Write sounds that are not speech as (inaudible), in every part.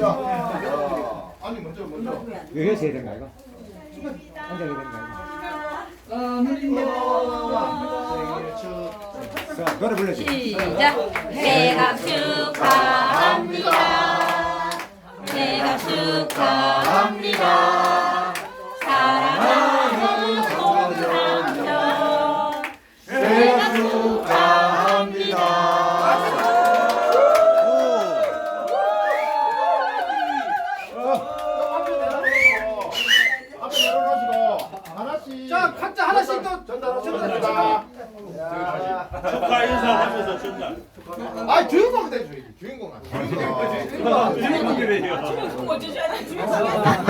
자, 아니 먼저 먼저. 이거 해서 해야 되는 거 이거? 앉아 해야 되는 거 이거? 자 노래 불러줘. 시작. 내가 축하합니다. 내가 축하합니다.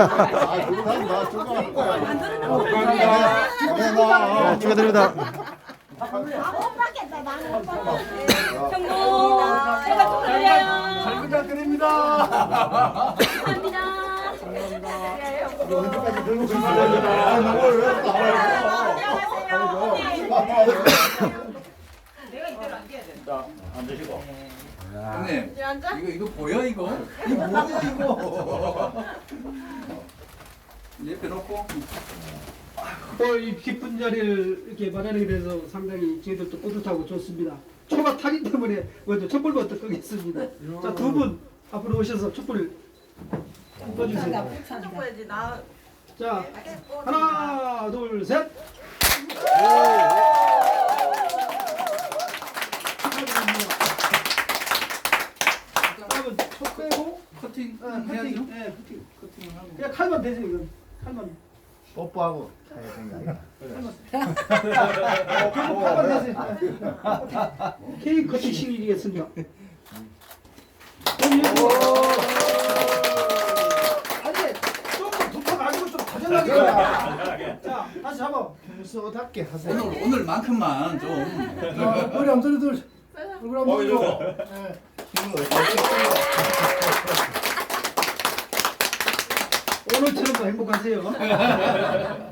축하한다 축하한다. 축하한다. 축하드립니다. 형부, 제가 축하드려요. 잘 부탁드립니다. 언제까지 들고 계시냐? 아, 뭘 왜? 또 나와요? 자, 앉으시고. 형님 이거 이거 보여 이거? 이거 뭐야 이거? 옆에 놓고 또이 기쁜 자리를 이렇게 마련하게 돼서 상당히 저희들도 뿌듯하고 좋습니다. 초가 타기 때문에 먼저 촛불부터 끄겠습니다. 자, 두 분 앞으로 오셔서 촛불을 꺼주세요. 자, 하나, 둘, 셋. 그러면 촛 빼고 커팅 아, 해야죠. 커팅, 예, 커팅. 커팅을 하고. 그냥 칼만 되죠, 이건. 칼만. 뽀뽀하고 해야 되는 게 아니라. 그리고 팔만 되세요. 케이크 커팅 시키겠습니다. 아니, 조금 부탁 아니고 좀 다정하게. 자, 다시 잡아. 하세요. 오늘 오늘만큼만 좀. 자, 머리 한 소리 들. 얼굴 한번 어. 이거. 오늘처럼 행복하세요. (laughs)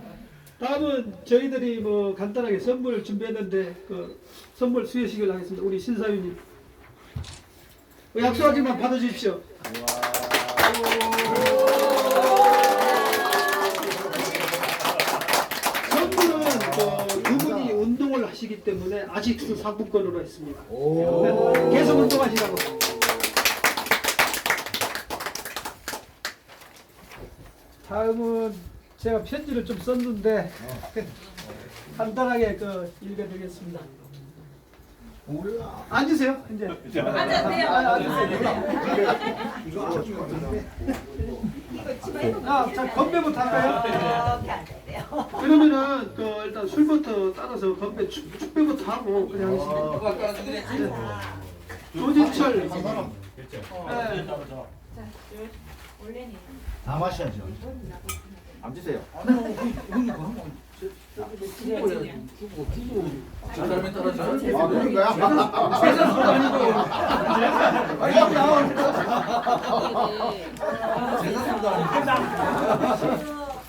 다음은 저희들이 뭐 간단하게 선물 준비했는데 그 선물 수여식을 하겠습니다. 우리 신사위님. 어, 약속하지만 받아주십시오. 선물은 그두 분이 운동을 하시기 때문에 아직 상품권으로 했습니다. 네, 계속 운동하시라고. 다음은 제가 편지를 좀 썼는데 (laughs) 간단하게 그 읽어드리겠습니다. 앉으세요. 이제. 앉으세요. 아, 앉으세요. 자, 자 건배부터 할까요? 그러면은 그 일단 술부터 따라서 건배 축, 축배부터 하고 그냥 하겠습니다. 조진철. 네. 다 마셔야죠. 앉으세요. 사람에 따라서. 아 그런 거야?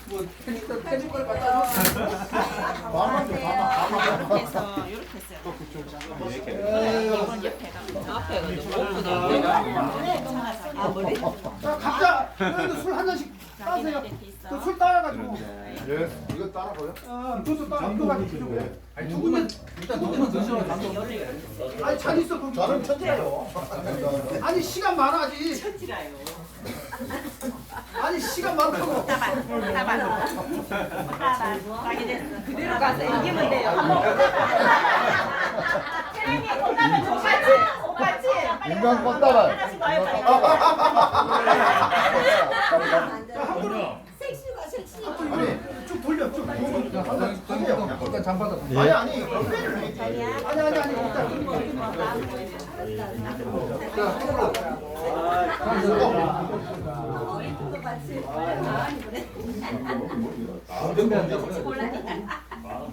뭐 갖다 줘. 가만 좀 가만 가만. 해서 이렇게 했어요. 이건 옆에가 앞에 아 머리? 자, 각자 그래도 술한 잔씩 따세요. 그술 따라가지고. 예, 이거 따라고요? 아, 그것도 따라. 이거 가지고 필요해. 아니 두 분은 일단 녹음은 드셔 감독. 아니 잘 있어 거기. 저는 천재요. (laughs) 아니 시간 많아지. 아니 시간 많다고. 그대로 가서 이기면 돼요. (laughs) 인간 껐다가. 아니 쭉 돌려 쭉. 일단 잠 받아. 아니 아니 건배를 해야지. 아니 아니 아니 일단.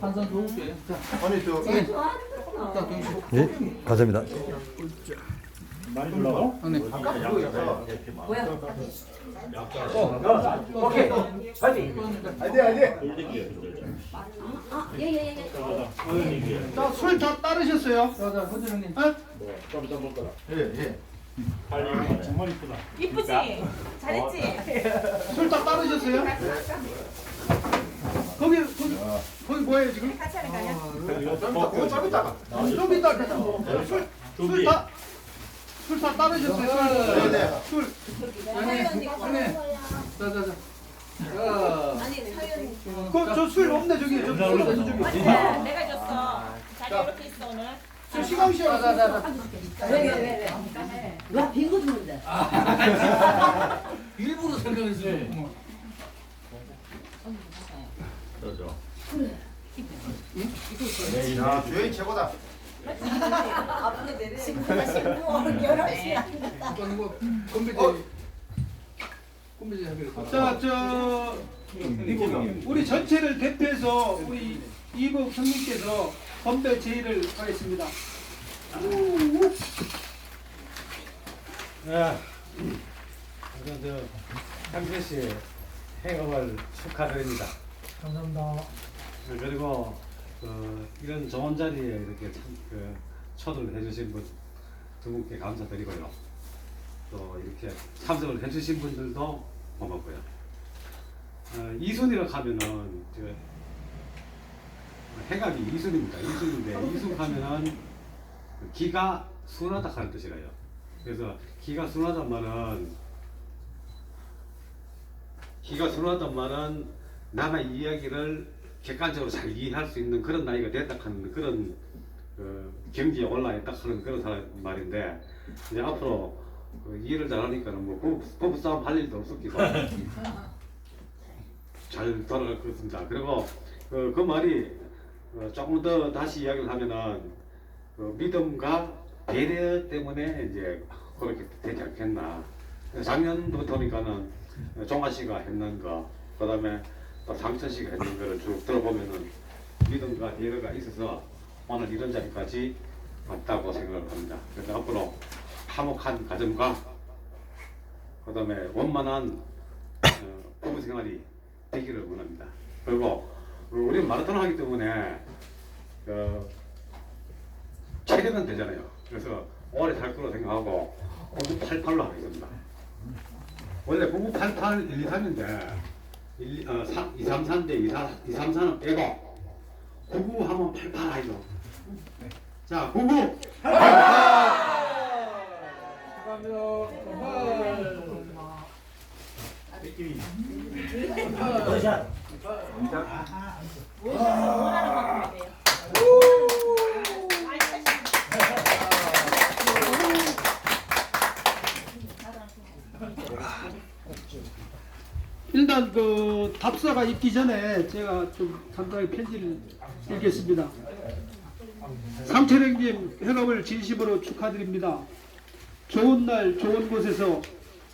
한잔 더 올게. 아니 저. 예, 감사합니다. 많이 불러고? 형님. 오케이. 아니 아니. 자술다 따르셨어요? 자자 허재 형님. 어? 예 예. 빨리 정말 이쁘다. 이쁘지? 잘했지? 술 다 따르셨어요? 거기 거기 거기 뭐예요 지금? 같이 하는 거 아니야? 좀 이따가. 좀 이따 술다 술다 따르셨어요? 네, 네. 술. 자자자. 아니 사연 그저술 없네 저기 저기 술 없네 저기. 맞지? 내가 줬어 자기 이렇게 있어 오늘 저 시간 시간. 와 빙고 주는데. 일부러 생각했어. 저죠. 야, 주연이 최고다. 앞으로 내려 친구가 신부 결혼식. 자저 우리 전체를 대표해서 우리 이국 형님께서 건배 제의를 하겠습니다. 네. 우선 저 향재 씨 행업을 축하드립니다. 감사합니다. 그리고 그 이런 좋은 자리에 이렇게 참, 그 초대를 해주신 분 두 분께 감사드리고요. 또 이렇게 참석을 해주신 분들도 고맙고요. 어, 이순이라고 하면은 저 해갑이 이순입니다. 이순인데 이순 하면은 그 기가 순하다 하는 뜻이래요. 그래서 기가 순하단 말은 기가 순하단 말은 남의 이야기를 객관적으로 잘 이해할 수 있는 그런 나이가 됐다 하는 그런 그 경지에 올라있다 하는 그런 사람 말인데 이제 앞으로 그 이해를 잘하니까는 뭐 부부, 부부 싸움 할 일도 없었기도 (laughs) 잘 돌아갈 것 같습니다. 그리고 그, 그 말이 어, 조금 더 다시 이야기를 하면은 그 믿음과 배려 때문에 이제 그렇게 되지 않겠나. 작년부터니까는 종아 씨가 했는 거, 그 다음에 또 상천 씨가 했는 거를 쭉 들어보면은 믿음과 배려가 있어서 오늘 이런 자리까지 왔다고 생각을 합니다. 그래서 앞으로 화목한 가정과 그 다음에 원만한 어, 부부 생활이 되기를 원합니다. 그리고 우리는 마라톤 하기 때문에 그 체력은 되잖아요. 그래서 오래 살 거로 생각하고 9988로 하겠습니다. 원래 9988 1, 2, 3인데 1, 어, 3, 2, 3, 4인데 2, 4, 2, 3, 4는 빼고 99 하면 88 하죠. 자, 99! 원하는 만큼 해 일단 그 답사가 있기 전에 제가 좀 간단히 편지를 읽겠습니다. 상철행님 회갑을 진심으로 축하드립니다. 좋은 날 좋은 곳에서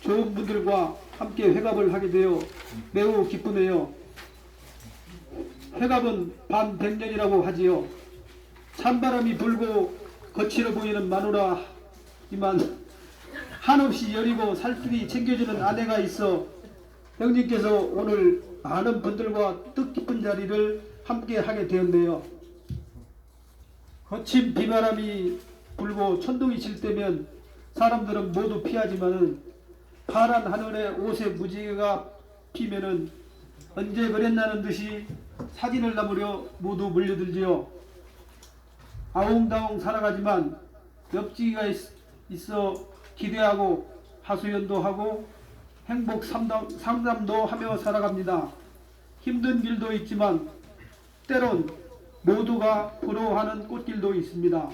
좋은 분들과 함께 회갑을 하게 되어 매우 기쁘네요. 회갑은 반백년이라고 하지요. 찬바람이 불고 거칠어 보이는 마누라 이만 한없이 여리고 살뜰히 챙겨주는 아내가 있어 형님께서 오늘 많은 분들과 뜻깊은 자리를 함께 하게 되었네요. 거친 비바람이 불고 천둥이 칠 때면 사람들은 모두 피하지만은 파란 하늘에 옷에 무지개가 피면은 언제 그랬나는 듯이 사진을 담으려 모두 몰려들지요. 아웅다웅 살아가지만 옆지기가 있, 있어 기대하고 하소연도 하고 행복 상담, 상담도 하며 살아갑니다. 힘든 길도 있지만 때론 모두가 부러워하는 꽃길도 있습니다.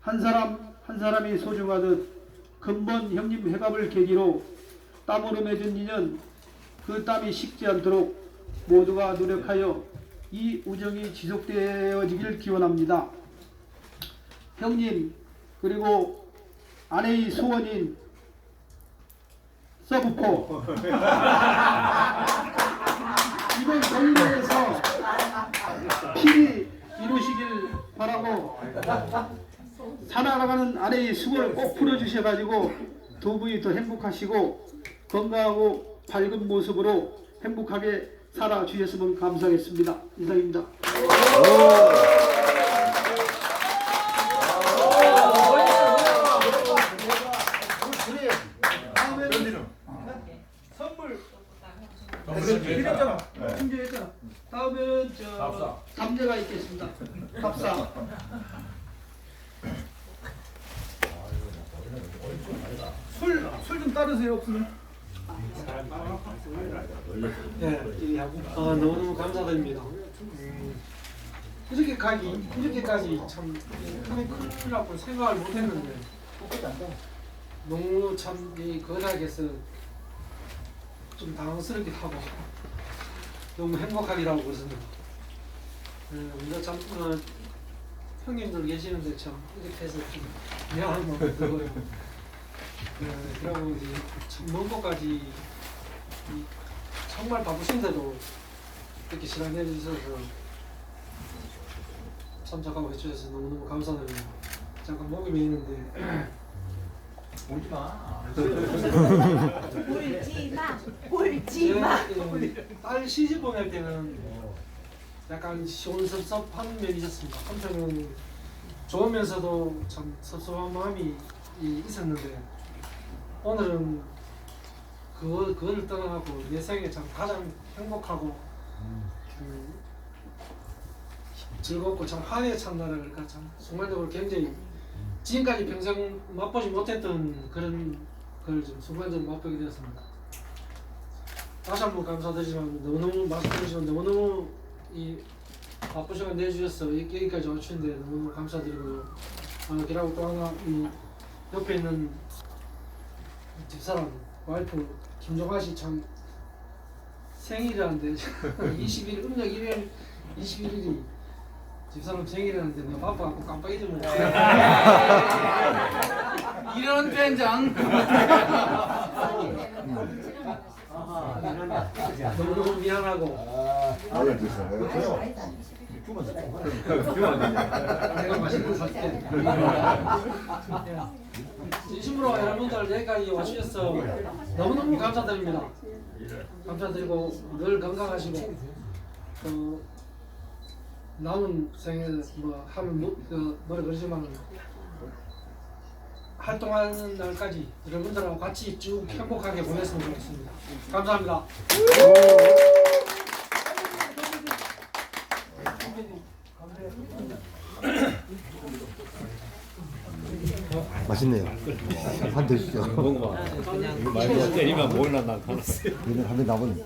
한 사람 한 사람이 소중하듯 근본 형님 회갑을 계기로 땀으로 맺은 인연 그 땀이 식지 않도록 모두가 노력하여 이 우정이 지속되어지길 기원합니다. 형님 그리고 아내의 소원인 서브포 이번 경기에서 필히 이루시길 바라고 살아가는 아내의 수고를 꼭 풀어주셔가지고 두 분이 더 행복하시고 건강하고 밝은 모습으로 행복하게 살아주셨으면 감사하겠습니다. 이상입니다. 이랬잖아. 충전했잖아. 다음은 저. 담례가 있겠습니다. 답사. 술, 술 좀 따르세요, 없으면. 네, 아, 너무너무 감사드립니다. 음, 이렇게까지, 이렇게까지 참, 참 큰일 날뻔 생각을 못 했는데, 너무 참, 이 거닥에서 좀 당황스럽기도 하고, 너무 행복하기도 하고 그렇습니다. 음, 근데 참, 어, 형님들 계시는데 참, 이렇게 해서 좀 미안한 마음이 들고요. 네, 그리고 이제 참먼 곳까지 이 정말 바쁘신데도 이렇게 시간 내주셔서 참석하고 해주셔서 너무너무 감사드립니다. 잠깐 목이 메이는데 (clears throat) 오지 마. 울지 마. 울지 마. 딸 시집 보낼 때는 약간 시원섭섭한 면이 있었습니다. 한편은 좋으면서도 참 섭섭한 마음이 이- 있었는데 오늘은 그거, 그걸 떠나고 내 생에 참 가장 행복하고 음, 즐겁고 참 화해의 찬날을 참 순간적으로 굉장히 지금까지 평생 맛보지 못했던 그런 걸 좀 순간적으로 맛보게 되었습니다. 다시 한번 감사드리지만 너무너무 말씀해주시면 너무너무 이 바쁜 시간 내주셔서 이- 여기까지 와주는데 너무너무 감사드리고요. 어, 그리고 또 하나 이 옆에 있는 집사람 와이프 김종아 씨 참 생일이라는데 (laughs) 20일 음력 1일 21일이 집사람 생일이라는데 내가 바빠갖고 깜빡 잊어먹었어. 이런 된장. 너무너무 미안하고. 내가 맛있는 거 살게. 진심으로 여러분들 여기까지 와주셔서 너무너무 감사드립니다. 감사드리고 늘 건강하시고 또 남은 생에 뭐 하면 뭐, 그 노래 그러지만 활동하는 날까지 여러분들하고 같이 쭉 행복하게 보냈으면 좋겠습니다. 감사합니다. 맛있네요. 한 드시죠. 말고 때리면 몰라 난 알았어. 얘는 한번 남은.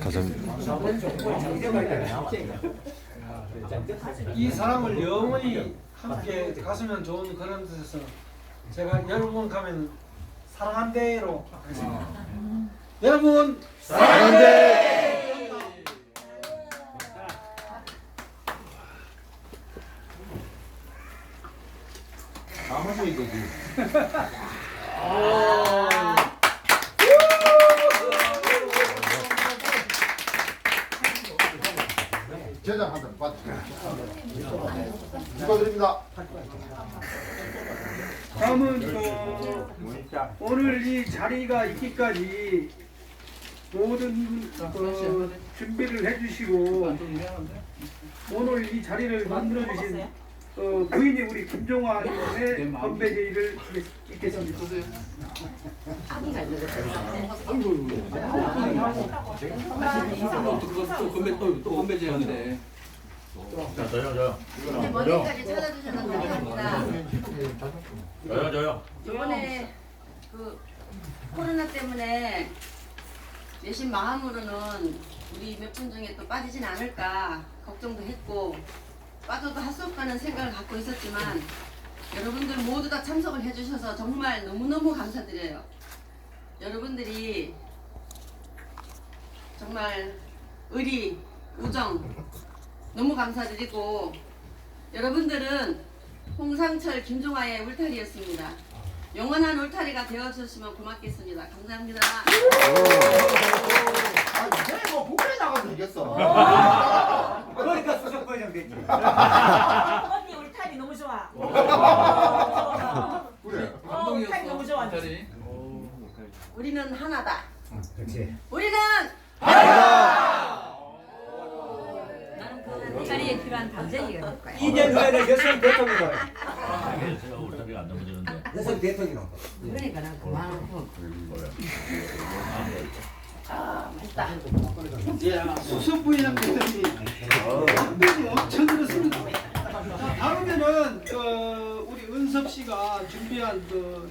감사합니다. 이 사람을 영원히 함께 갔으면 좋은 그런 뜻에서 제가 여러분 가면 사랑한대로 하겠습니다. 여러분 다 마셔야 되지. 제장 한잔 받. 축 하드립니다. 다음은 그 오늘 이 자리가 있기까지 모든 어, 준비를 해주시고 오늘 이 자리를 만들어 주신 어, 부인이 우리 김종환의 건배 제의를 있겠습니다. 또 건배 또 또 건배 제한데. 자, 저요, 저요. 근데 머리까지 찾아주셔서 감사합니다. 저요, 저요. 이번에 그 코로나 때문에 내신 마음으로는 우리 몇 분 중에 또 빠지진 않을까 걱정도 했고 빠져도 할 수 없다는 생각을 갖고 있었지만 여러분들 모두 다 참석을 해주셔서 정말 너무너무 감사드려요. 여러분들이 정말 의리, 우정 너무 감사드리고 여러분들은 홍상철, 김종아의 울타리였습니다. 영원한 울타리가 되어주시면 고맙겠습니다. 감사합니다. 아, 이제 뭐 국회에 나가도 되겠어. 그러니까 수석 과장 됐지. 언니 울타리 너무 좋아. 그래. 어, 울타리 너무 좋아. 자리. 우리는 하나다. 그렇지. 우리는 하나다. 필요한 담쟁이가 될 거야. 2년 후에 는 여성 대통령. 이게 제가 울타리가 안 넘어지는데. 여성 대통령. 그러니까 난 그만하고. 수소부회장 대통령이 당분이 엄청 그렇습니다. 자, 다음에는 그 우리 은섭 씨가 준비한 그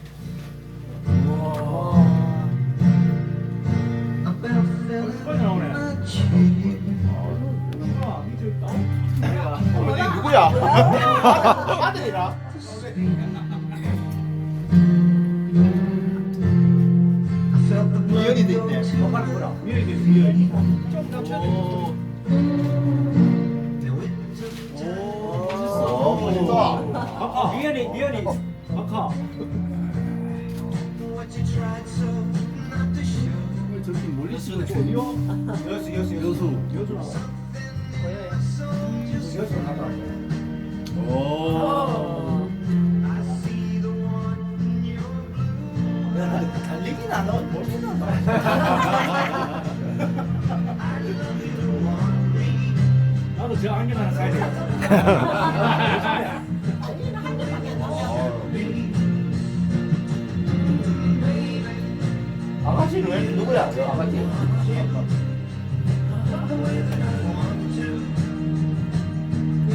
미연이 돼 있네. 오, 멋있다. 아까 미연이 미연이 아 까. 여수 여수 여수 여수 여수 나가. 달리긴 안 하고 멋있다 나도 저 안경 하나 사야 돼. (laughs) 왜 누구야? 저 아가씨.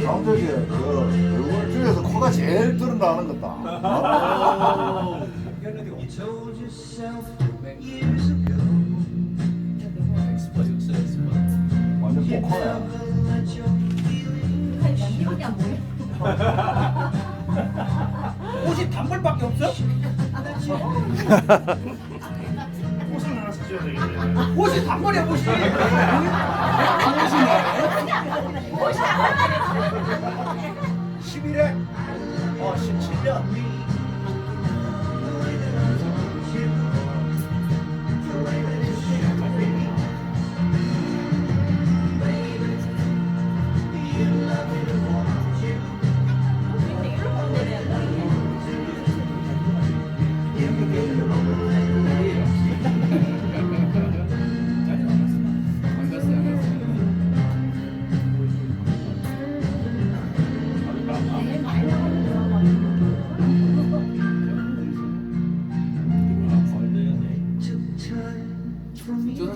남자게 그 얼굴 중에서 코가 제일 드러나는 거다. 완전 코코야. 옷이 단벌밖에 없어? (laughs) 옷이 단벌이야 옷이. 옷이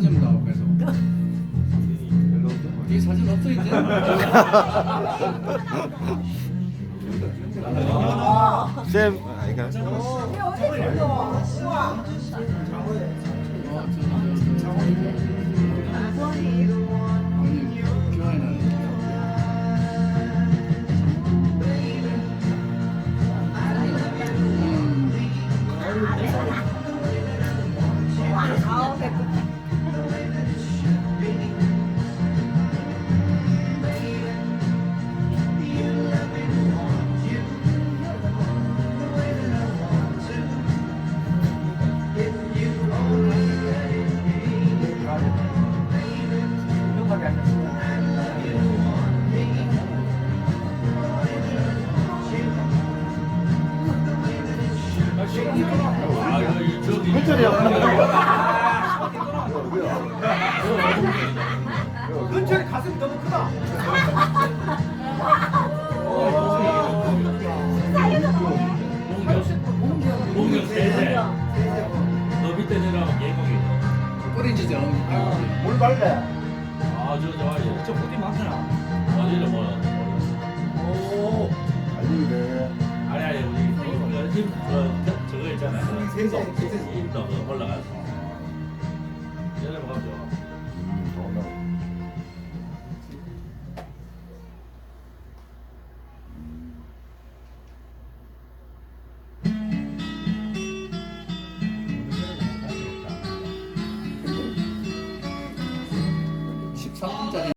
저런 좀 나오고 해서 이 사진 없어 이제? 쌤, 아이가. 아 너 밑에 내려가면 계곡이. 꼬리지죠 물 발래. 아저 좋아요. 저 보기 많잖아. 어디를 뭐. 오. 달리기래. 아니 아니 우리 그 힘, 그 저거 있잖아요. 생선. 힘도 그 올라가서. 내려면 가죠.